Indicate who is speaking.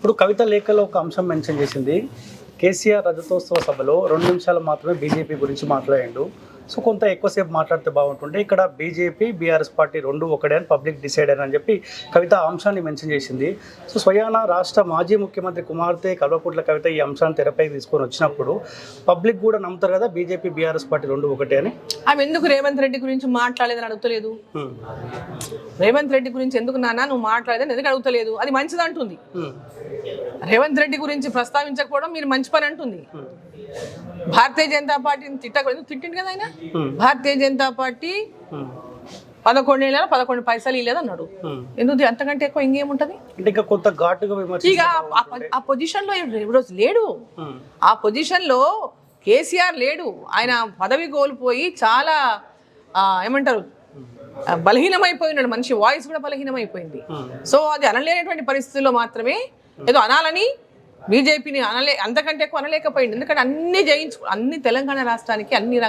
Speaker 1: ఇప్పుడు కవిత లేఖలో ఒక అంశం మెన్షన్ చేసింది. కేసీఆర్ రజతోత్సవ సభలో రెండు నిమిషాలు మాత్రమే బీజేపీ గురించి మాట్లాడాడు. సో కొంత ఎక్కువసేపు మాట్లాడితే బాగుంటుండే. ఇక్కడ బీజేపీ బీఆర్ఎస్ పార్టీ రెండు ఒకటే అని పబ్లిక్ డిసైడ్ అని చెప్పి కవిత అంశాన్ని మెన్షన్ చేసింది. సో స్వయాన రాష్ట్ర మాజీ ముఖ్యమంత్రి కుమార్తె కల్వకుట్ల కవిత ఈ అంశాన్ని తెరపై తీసుకొని వచ్చినప్పుడు పబ్లిక్ కూడా నమ్ముతారు కదా బీజేపీ బీఆర్ఎస్ పార్టీ రెండు ఒకటే అని?
Speaker 2: ఆమె ఎందుకు రేవంత్ రెడ్డి గురించి మాట్లాడలేదని అడుగుతలేదు. రేవంత్ రెడ్డి గురించి ఎందుకు నాన్న నువ్వు మాట్లాడేదని ఎందుకు అడుగుతలేదు? అది మంచిది అంటుంది. రేవంత్ రెడ్డి గురించి ప్రస్తావించకపోవడం మీరు మంచి పని అంటుంది. భారతీయ జనతా పార్టీని తిట్టకూడదు. తిట్టింది కదా ఆయన. భారతీయ జనతా పార్టీ
Speaker 1: హ్మ్.
Speaker 2: పదకొండు నెలల పదకొండు పైసలు ఇవ్వలేదు అన్నాడు.
Speaker 1: హ్మ్.
Speaker 2: ఎందుకు? అంతకంటే ఎక్కువ ఇంకేముంటుంది?
Speaker 1: అంటే ఇంకా కొంత ఘాటుగా విమర్శ
Speaker 2: ఇక ఆ ప- ఆ పొజిషన్లో ఈరోజు లేడు. ఆ పొజిషన్లో కేసీఆర్ లేడు. ఆయన పదవి కోల్పోయి చాలా ఏమంటారు? బలహీనమైపోయినాడు. మనిషి వాయిస్ కూడా బలహీనమైపోయింది. సో అది అనలేనటువంటి పరిస్థితుల్లో మాత్రమే ఏదో అనాలని బీజేపీని అనలే అంతకంటే ఎక్కువ అనలేకపోయింది. ఎందుకంటే అన్ని జయించు అన్ని తెలంగాణ రాష్ట్రానికి అన్ని